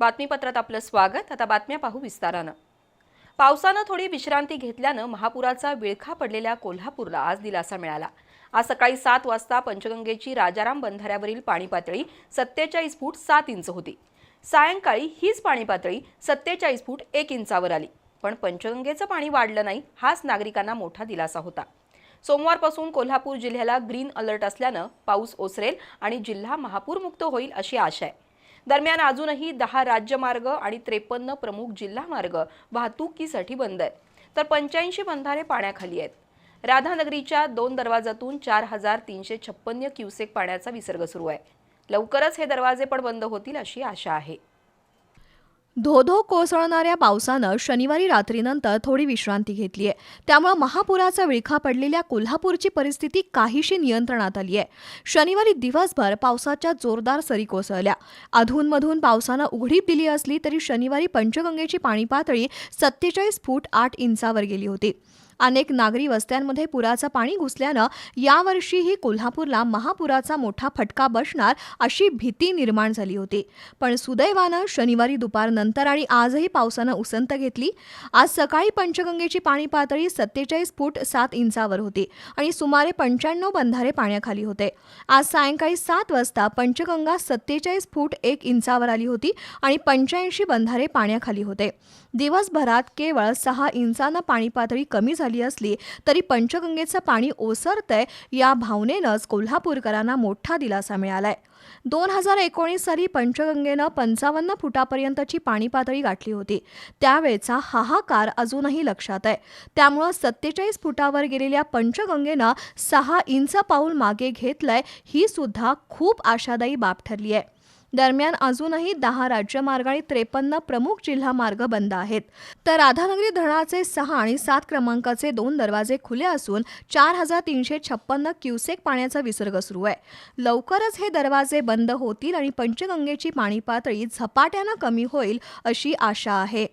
बातमीपत्रात आपलं स्वागत. आता बातम्या पाहू विस्तारानं. पावसानं थोडी विश्रांती घेतल्यानं महापुराचा विळखा पडलेल्या कोल्हापूरला आज दिलासा मिळाला. आज सकाळी सात वाजता पंचगंगेची राजाराम बंधाऱ्यावरील पाणी पातळी सत्तेचाळीस फूट सात इंच होती. सायंकाळी हीच पाणी पातळी सत्तेचाळीस फूट एक इंचावर आली. पण पंचगंगेचं पाणी वाढलं नाही हाच नागरिकांना मोठा दिलासा होता. सोमवारपासून कोल्हापूर जिल्ह्याला ग्रीन अलर्ट असल्यानं पाऊस ओसरेल आणि जिल्हा महापूरमुक्त होईल अशी आशा आहे. दरम्यान अजूनही दहा राज्यमार्ग आणि त्रेपन्न प्रमुख जिल्हा मार्ग वाहतुकीसाठी बंद आहेत. तर पंच्याऐंशी बंधारे पाण्याखाली आहेत. राधानगरीच्या दोन दरवाजातून चार हजार तीनशे छप्पन्न क्युसेक पाण्याचा विसर्ग सुरू आहे. लवकरच हे दरवाजे पण बंद होतील अशी आशा आहे. धोधो कोसळणाऱ्या पावसानं शनिवारी रात्रीनंतर थोडी विश्रांती घेतली आहे. त्यामुळे महापुराचा विळखा पडलेल्या कोल्हापूरची परिस्थिती काहीशी नियंत्रणात आली आहे. शनिवारी दिवसभर पावसाच्या जोरदार सरी कोसळल्या. अधूनमधून पावसानं उघडीप दिली असली तरी शनिवारी पंचगंगेची पाणी पातळी सत्तेचाळीस फूट आठ इंचावर गेली होती. अनेक नागरी वस्त्यांमध्ये पुराचं पाणी घुसल्यानं यावर्षीही कोल्हापूरला महापुराचा मोठा फटका बसणार अशी भीती निर्माण झाली होती. पण सुदैवानं शनिवारी दुपारनंतर आणि आजही पावसानं उसंत घेतली. आज सकाळी पंचगंगेची पाणी पातळी सत्तेचाळीस फूट सात इंचावर होती आणि सुमारे पंच्याण्णव बंधारे पाण्याखाली होते. आज सायंकाळी सात वाजता पंचगंगा सत्तेचाळीस फूट एक इंचावर आली होती आणि पंच्याऐंशी बंधारे पाण्याखाली होते. दिवसभरात केवळ सहा इंचानं पाणी पातळी कमी झाली असली तरी पंचगंगेचं पाणी ओसरतंय या भावनेनंच कोल्हापूरकरांना मोठा दिलासा मिळालाय. दोन हजार एकोणीस साली पंचगंगेनं पंचावन्न फुटापर्यंतची पाणी पातळी गाठली होती. त्यावेळचा हाहाकार अजूनही लक्षात आहे. त्यामुळं सत्तेचाळीस फुटावर गेलेल्या पंचगंगेनं सहा इंच पाऊल मागे घेतलंय ही सुद्धा खूप आशादायी बाब ठरली आहे दरम्यान अजूनही दहा राज्यमार्ग आणि त्रेपन्न प्रमुख जिल्हा मार्ग बंद आहेत. तर राधानगरी धरणाचे सहा आणि सात क्रमांकाचे दोन दरवाजे खुले असून चार हजार तीनशे छप्पन्न क्युसेक पाण्याचा विसर्ग सुरू आहे. लवकरच हे दरवाजे बंद होतील आणि पंचगंगेची पाणी पातळी झपाट्यानं कमी होईल अशी आशा आहे.